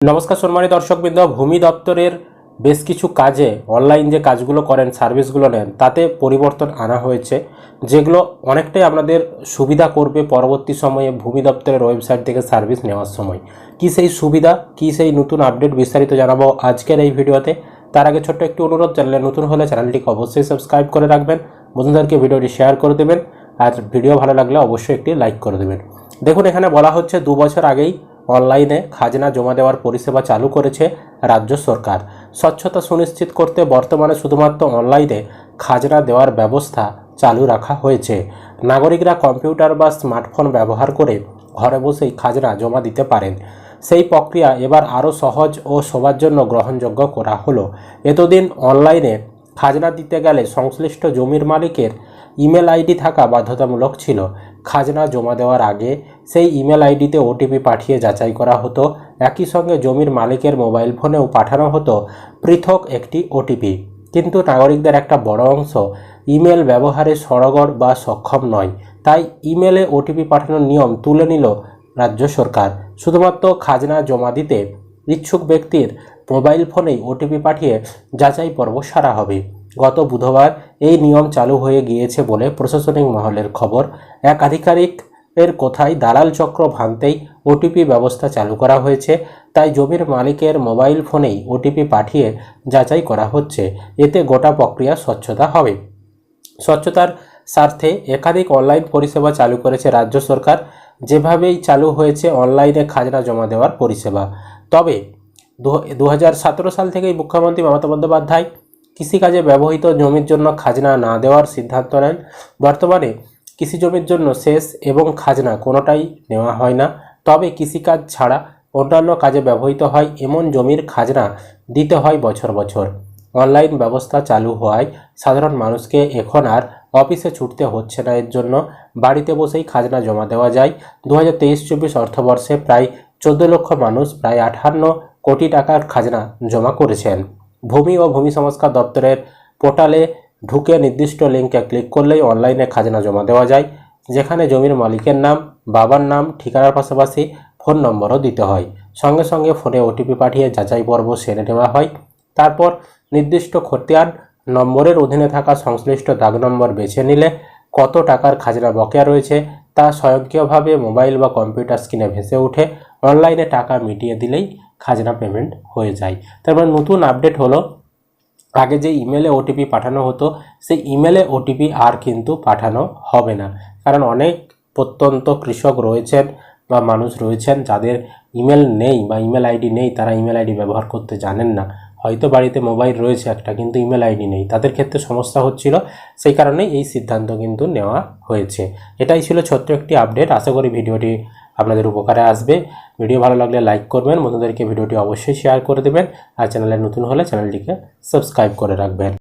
নমস্কার সম্মানিত দর্শকবৃন্দ, ভূমি দপ্তরের বেশ কিছু কাজে অনলাইন যে কাজগুলো করেন সার্ভিসগুলো নেন, তাতে পরিবর্তন আনা হয়েছে, যেগুলো অনেকটাই আপনাদের সুবিধা করবে পরবর্তী সময়ে ভূমি দপ্তরের ওয়েবসাইট থেকে সার্ভিস নেওয়ার সময়। কি সেই সুবিধা, কি সেই নতুন আপডেট বিস্তারিত জানাব আজকের এই ভিডিওতে? তার আগে ছোট্ট একটি অনুরোধ, চ্যানেলে নতুন হলে চ্যানেলটিকে অবশ্যই সাবস্ক্রাইব করে রাখবেন, বন্ধুদেরকে ভিডিওটি শেয়ার করে দেবেন, আর ভিডিও ভালো লাগলে অবশ্যই একটি লাইক করে দেবেন। দেখুন, এখানে বলা হচ্ছে দু বছর আগেই অনলাইনে খাজনা জমা দেওয়ার পরিষেবা চালু করেছে রাজ্য সরকার। স্বচ্ছতা সুনিশ্চিত করতে বর্তমানে শুধুমাত্র অনলাইনে খাজনা দেওয়ার ব্যবস্থা চালু রাখা হয়েছে। নাগরিকরা কম্পিউটার বা স্মার্টফোন ব্যবহার করে ঘরে বসেই খাজনা জমা দিতে পারেন। সেই প্রক্রিয়া এবার আরও সহজ ও সবার জন্য গ্রহণযোগ্য করা হলো। এতদিন অনলাইনে খাজনা দিতে গেলে সংশ্লিষ্ট জমির মালিকের ইমেল আইডি থাকা বাধ্যতামূলক ছিল। খাজনা জমা দেওয়ার আগে সেই ইমেল আইডিতে ওটিপি পাঠিয়ে যাচাই করা হতো। একই সঙ্গে জমির মালিকের মোবাইল ফোনেও পাঠানো হতো পৃথক একটি ওটিপি কিন্তু নাগরিকদের একটা বড় অংশ ইমেল ব্যবহারে সড়গড় বা সক্ষম নয়। তাই ইমেলে ওটিপি পাঠানোর নিয়ম তুলে নিল রাজ্য সরকার। শুধুমাত্র খাজনা জমা দিতে ইচ্ছুক ব্যক্তির মোবাইল ফোনেই ওটিপি পাঠিয়ে যাচাই পর্ব সারা হবে। গত বুধবার এই নিয়ম চালু হয়ে গিয়েছে বলে প্রশাসনিক মহলের খবর। এক আধিকারিক এর কোথায় দালাল চক্র ভাঙতেই ওটিপি ব্যবস্থা চালু করা হয়েছে, তাই জমির মালিকের মোবাইল ফোনেই ওটিপি পাঠিয়ে যাচাই করা হচ্ছে। এতে গোটা প্রক্রিয়া স্বচ্ছতা হবে। স্বচ্ছতার স্বার্থে একাধিক অনলাইন পরিষেবা চালু করেছে রাজ্য সরকার। যেভাবেই চালু হয়েছে, অনলাইনে খাজনা জমা দেওয়ার পরিষেবা। তবে দু হাজার সতেরো সাল থেকেই মুখ্যমন্ত্রী মমতা বন্দ্যোপাধ্যায় কৃষিকাজে ব্যবহৃত জমির জন্য খাজনা না দেওয়ার সিদ্ধান্ত নেন। বর্তমানে কৃষি জমির জন্য শেষ এবং খাজনা কোনোটাই নেওয়া হয় না। তবে কৃষিকাজ ছাড়া অন্যান্য কাজে ব্যবহৃত হয় এমন জমির খাজনা দিতে হয় বছর বছর। অনলাইন ব্যবস্থা চালু হওয়ায় সাধারণ মানুষকে এখন আর অফিসে ছুটতে হচ্ছে না। এর জন্য বাড়িতে বসেই খাজনা জমা দেওয়া যায়। দু হাজার তেইশ চব্বিশ অর্থবর্ষে প্রায় চোদ্দ লক্ষ মানুষ প্রায় আঠান্ন কোটি টাকার খাজনা জমা করেছেন। ভূমি ও ভূমি সংস্কার দপ্তরের পোর্টালে ঢুকে নির্দিষ্ট লিঙ্কে ক্লিক করলেই অনলাইনে খাজনা জমা দেওয়া যায়, যেখানে জমির মালিকের নাম, বাবার নাম, ঠিকানার পাশাপাশি ফোন নম্বরও দিতে হয়। সঙ্গে সঙ্গে ফোনে ওটিপি পাঠিয়ে যাচাই পর্ব সেরে নেওয়া হয়। তারপর নির্দিষ্ট খতিয়ান, নম্বরের অধীনে থাকা সংশ্লিষ্ট দাগ নম্বর বেছে নিলে কত টাকার খাজনা বকেয়া রয়েছে তা স্বয়ংক্রিয়ভাবে মোবাইল বা কম্পিউটার স্ক্রিনে ভেসে ওঠে। অনলাইনে টাকা মিটিয়ে দিলেই খাজনা পেমেন্ট হয়ে যায়। তারপর নতুন আপডেট হলো আগে যে ইমেলে ওটিপি পাঠানো হতো, সেই ইমেলে ওটিপি আর কিন্তু পাঠানো হবে না। কারণ অনেক প্রত্যন্ত কৃষক রয়েছেন বা মানুষ রয়েছেন যাদের ইমেল নেই বা ইমেল আইডি নেই, তারা ইমেল আইডি ব্যবহার করতে জানেন না। হয়তো বাড়িতে মোবাইল রয়েছে একটা, কিন্তু ইমেল আইডি নেই। তাদের ক্ষেত্রে সমস্যা হচ্ছিল, সেই কারণেই এই সিদ্ধান্ত কিন্তু নেওয়া হয়েছে। এটাই ছিল ছোট্ট একটি আপডেট আশা করি ভিডিওটি আপনাদের উপকারে আসবে। ভিডিও ভালো লাগলে লাইক করবেন, বন্ধুদেরকে ভিডিওটি অবশ্যই শেয়ার করে দেবেন, আর চ্যানেলে নতুন হলে চ্যানেলটিকে সাবস্ক্রাইব করে রাখবেন।